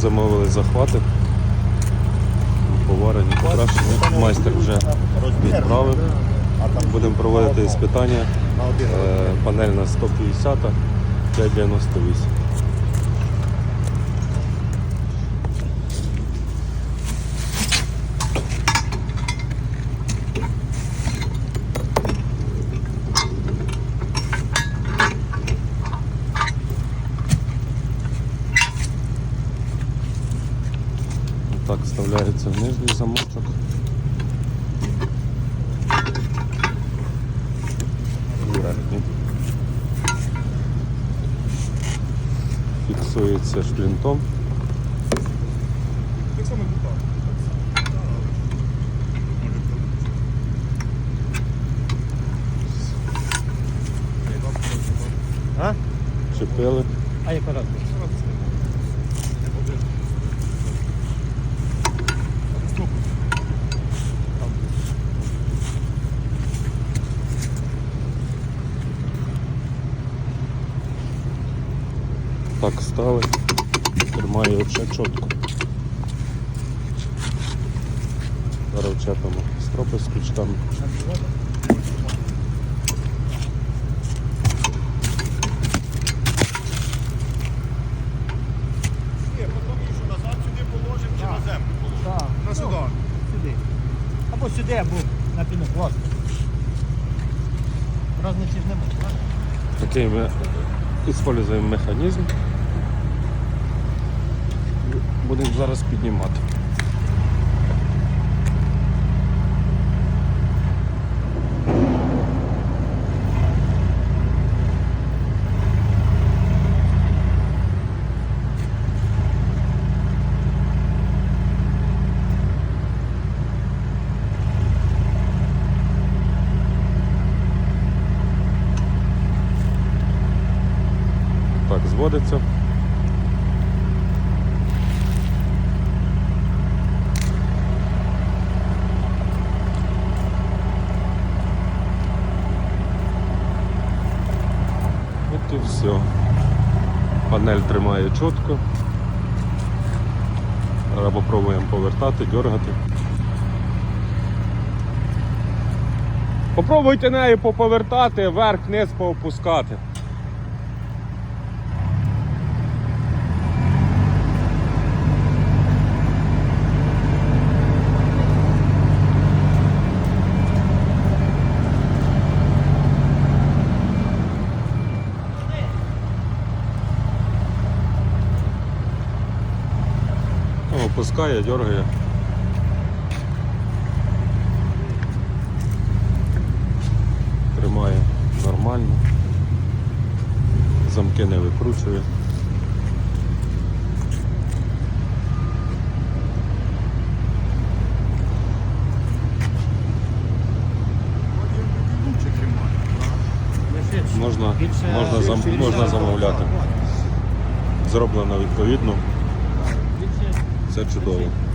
замовили захвати. Поварені, покрашені. Майстер вже відправив. Будемо проводити іспитання. Е, Панель на 150, 598. Так вставляється в нижній замочок. І верхній. Фіксується шплінтом. А? Чепили. А яка разниця? Так стали. Тримає вже чітко. Зараз вчепимо стропи з крючками. Сюди положимо чи на землю. На сюди. Сюди. Або сюди, або на пінопласт. Разниці ж немає. правильно? Такий ми використовуємо механізм. Будемо зараз піднімати. Так, зводиться. От і все. Панель тримає чітко. Зараз попробуємо повертати, дергати. Попробуйте нею поповертати, вверх-вниз поопускати. Опускає, дергає. Тримає нормально. Замки не викручує. Можна, можна, зам, можна замовляти. Зроблено відповідно. Все чудово.